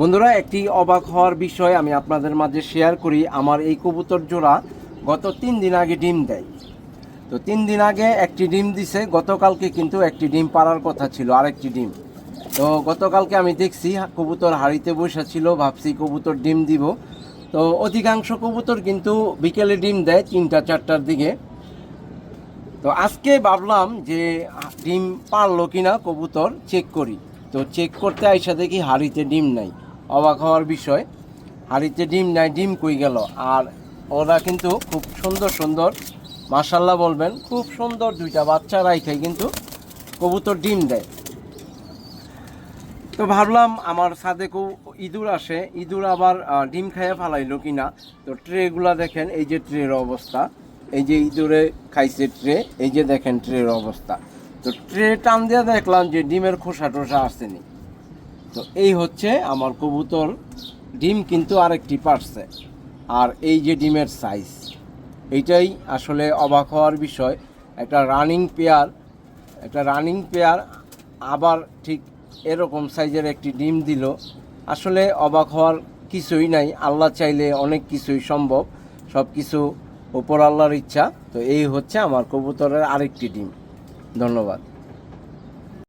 বন্ধুরা, একটি অবাক হওয়ার বিষয় আমি আপনাদের মাঝে শেয়ার করি। আমার এই কবুতর জোড়া গত তিন দিন আগে ডিম দেয়। তো তিন দিন আগে একটি ডিম দিছে, গতকালকে কিন্তু একটি ডিম পাড়ার কথা ছিল, আরেকটি ডিম। তো গতকালকে আমি দেখছি, কবুতর হাড়িতে বসে ছিল, ভাবছি কবুতর ডিম দিব। তো অধিকাংশ কবুতর কিন্তু বিকেলে ডিম দেয়, তিনটা, চারটার দিকে। তো আজকে ভাবলাম যে ডিম পারল কিনা কবুতর চেক করি। তো চেক করতে আইসা দেখি হাড়িতে ডিম নাই। অবাক হওয়ার বিষয়। হাড়িতে ডিম নাই, ডিম কই গেল? আর ওরা কিন্তু খুব সুন্দর সুন্দর মাসাল্লাহ বলবেন, খুব সুন্দর দুইটা বাচ্চা রাইখাই কিন্তু কবুতর ডিম দেয়। তো ভাবলাম আমার সাদেকেও ইঁদুর আসে, ইঁদুর আবার ডিম খাইয়ে ফালাইলো কি না তো ট্রেগুলা দেখেন, এই যে ট্রের অবস্থা। এই যে ইঁদুরে খাইছে ট্রে, এই যে দেখেন ট্রের অবস্থা। তো ট্রে টান দিয়ে দেখলাম যে ডিমের খোসা টোসা আসেনি। তো এই হচ্ছে আমার কবুতর। ডিম কিন্তু আরেকটি পারছে আর এই যে ডিমের সাইজ এইটাই আসলে অবাক হওয়ার বিষয়। একটা রানিং পেয়ার একটা রানিং পেয়ার আবার ঠিক এরকম সাইজের একটি ডিম দিল। আসলে অবাক হওয়ার কিছুই নাই। আল্লাহ চাইলে অনেক কিছুই সম্ভব। সব কিছু ওপর আল্লাহর ইচ্ছা। তো এই হচ্ছে আমার কবুতরের আরেকটি ডিম। ধন্যবাদ।